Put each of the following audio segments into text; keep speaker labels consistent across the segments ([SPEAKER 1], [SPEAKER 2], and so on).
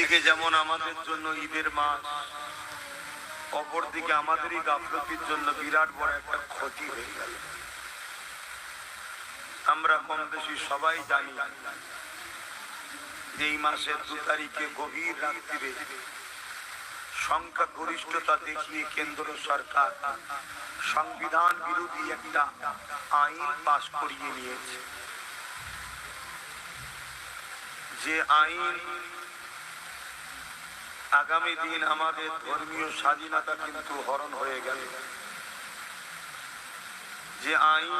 [SPEAKER 1] একদিকে যেমন আমাদের জন্য ঈদের মাস অপরদিকে আমাদেরই গাফলতির জন্য বিরাট বড় একটা ক্ষতি হয়ে গেল। আমরা কম বেশি সবাই জানি এই মাসের দু তারিখে গভীর রাত্রিরে সংখ্যা গরিষ্ঠতা দেখিয়ে কেন্দ্র সরকার সংবিধান বিরোধী একটা আইন পাশ করিয়ে নিয়েছে। যে আইন আগামী দিন আমাদের ধর্মীয় স্বাধীনতা কিন্তু হরণ হয়ে গেল। যে আইন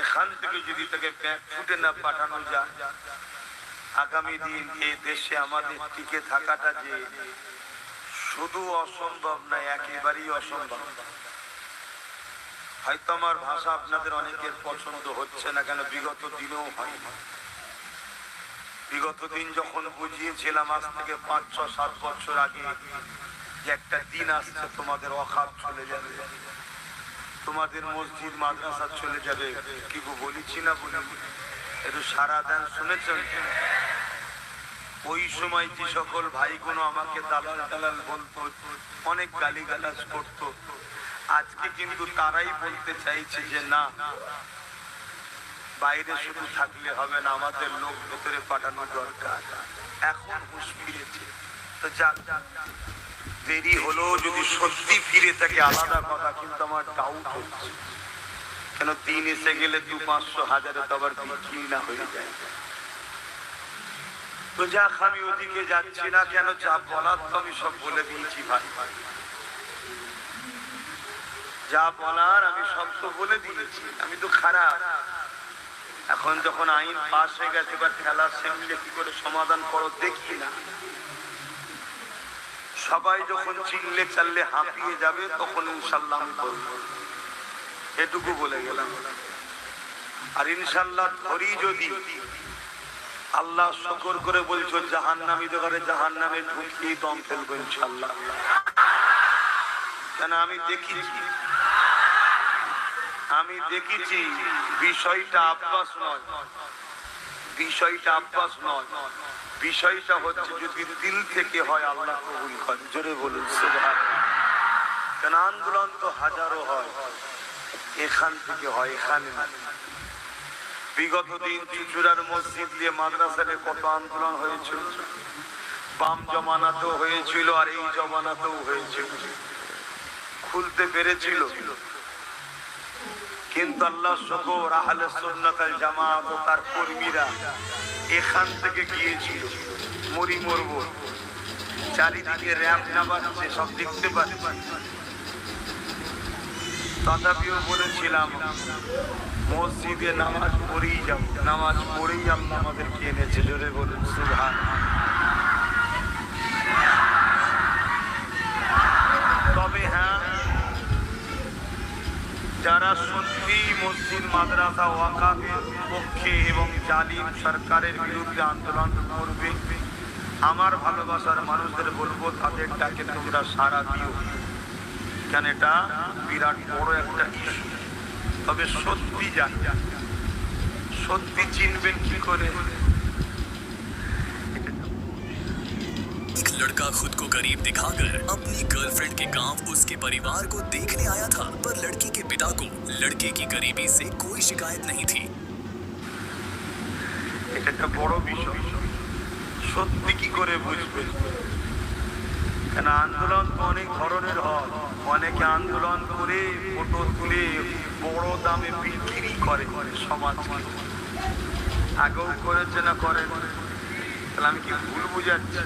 [SPEAKER 1] এখান থেকে যদি তাকে ব্যাগ ফুটে না পাঠানো যায়, আগামী দিন এই দেশে আমাদের টিকে থাকাটা যে শুধু অসম্ভব না, একেবারেই অসম্ভব। হয়তো আমার ভাষা আপনাদের অনেকের পছন্দ হচ্ছে না কেন, বিগত দিনেও হয় বিগত দিন যখন বুঝিয়েছিলাম, আজ থেকে পাঁচ, ছ, সাত বছর আগে যে একটা দিন আসছে, তোমাদের অখাপ চলে যাবে। তোমাদের মসজিদ, মাদ্রাসা চলে যাবে। কি বলেছি না বলি? একটু সারা দেন শুনেছেন? ওই সময় যে সকল ভাইগুলো আমাকে দালাল দালাল বলতো, অনেক গালি গালাজ করতো। আজকে কিন্তু তারাই বলতে চাইছে যে, না বাইরে শুধু থাকলে হবে না, আমাদের লোক ভেতরে পাঠানো দরকার। এখন হুশ ফিরেছে। তো যাক, দেরি হলো যদি সত্যি ফিরে থাকে, আলাদা কথা, কিন্তু আমার ডাউট হচ্ছে। কেন দিন এসে গেলে দু পাঁচশো হাজারে তো আবার বিক্রি না হয়ে যায়। তো যাক, আমি ওদিকে যাচ্ছি না, কেন যা বলার তো আমি সব বলে দিয়েছি ভাই। যা বলার আমি সব তো বলে দিয়েছি, আমি তো খারাপ। এখন যখন আইন পাস হয়ে গেছে, এবার খেলা সেমলে কি করে সমাধান করো দেখি না। সবাই যখন চিনলে চাললে হাঁপিয়ে যাবে, তখন ইনশাল্লাহ আমি করব। এটুকু বলে গেলাম। আর ইনশাল্লাহ ধরি যদি, আল্লাহ শকর করে বলছো জাহান নামি ঘরে জাহান নামে ঢুকিয়ে দম ফেলব ইনশাল্লাহ। কেন আমি দেখিছি? আমি দেখেছি বিষয়টা আব্বাস নয়। বিষয়টা আব্বাস নয়। বিষয়টা হচ্ছে যদি দিল থেকে হয় আল্লাহ কবুল করে জোরে বলুন কেন আন্দোলন তো হাজারো হয়। এখান থেকে হয়, এখানে বিগত দিন চুচুড়ার মসজিদ দিয়ে মাদ্রাসাতে কত আন্দোলন হয়েছিল। বাম জমানাতেও হয়েছিল আর এই জমানাতেও হয়েছিল। খুলতে পেরেছিল। কিন্তু আল্লাহ শকর, আহলে সুন্নাতাল জামাত ও তার কর্মীরা এখান থেকে গিয়েছিল, মরি মরব। চারিদিকে র্যাম্প নামাচ্ছে সব দেখতে পাচ্ছে। তথাপিও বলেছিলাম, মসজিদে নামাজ পড়েই যাব, নামাজ পড়েই আল্লাহ আমাদেরকে এনেছে জোরে বলুন সুভান তবে হ্যাঁ যারা সত্যি মসজিদ, মাদ্রাসা, ওয়াকাফের পক্ষে এবং জালিম সরকারের বিরুদ্ধে আন্দোলন করবে। আমার ভালোবাসার মানুষদের বলব তাদের ডাকে তোমরা সারা দিও। কেন এটা বিরাট বড় একটা ইস্যু তবে সত্যি জানি, সত্যি চিনবেন কি করে?
[SPEAKER 2] लड़का खुद को गरीब दिखाकर अपनी गर्लफ्रेंड के गांव उसके परिवार को देखने आया था पर लड़की के पिता को लड़के की गरीबी से कोई शिकायत नहीं थी
[SPEAKER 1] এটা একটা বড় বিষয় সত্যি কি করে বুঝবে কেন আন্দোলন তো অনেক ধরনের হয় অনেকে আন্দোলন করে ফটো তুলে বড় দামে বিক্রি করে সমাজকে আগেও করেছে না করে তাহলে আমি কি ভুল বুঝাচ্ছি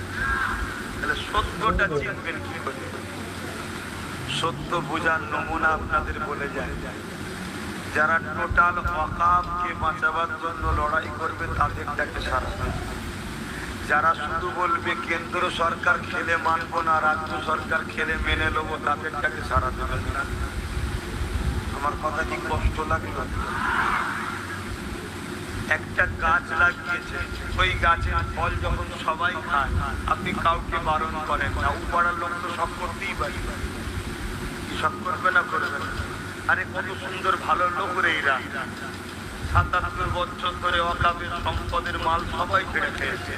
[SPEAKER 1] তাহলে সত্যটা চিনবেন কি করে সত্য বোঝার নমুনা আপনাদের বলে যায়। যারা টোটাল অকামকে বাঁচাবার জন্য লড়াই করবে তাদের ডাকে সারা যারা শুধু বলবে, কেন্দ্র সরকার খেলে মানবো না, রাজ্য সরকার খেলে মেনে নেব তাদের ডাকে সারা দেবেন না আমার কথা কি কষ্ট লাগল? একটা গাছ লাগিয়েছে। ওই গাছের ফল যখন সবাই খায়, আপনি কাউকে বারণ করেন না। উপাড়ার লোক তো সব করতেই পারি। সব করবে না করবে না আরে কত সুন্দর, ভালো লোক রে এরা। সাতাত্তর বছর ধরে অকাবের সম্পদের মাল সবাই ছেড়ে খেয়েছে।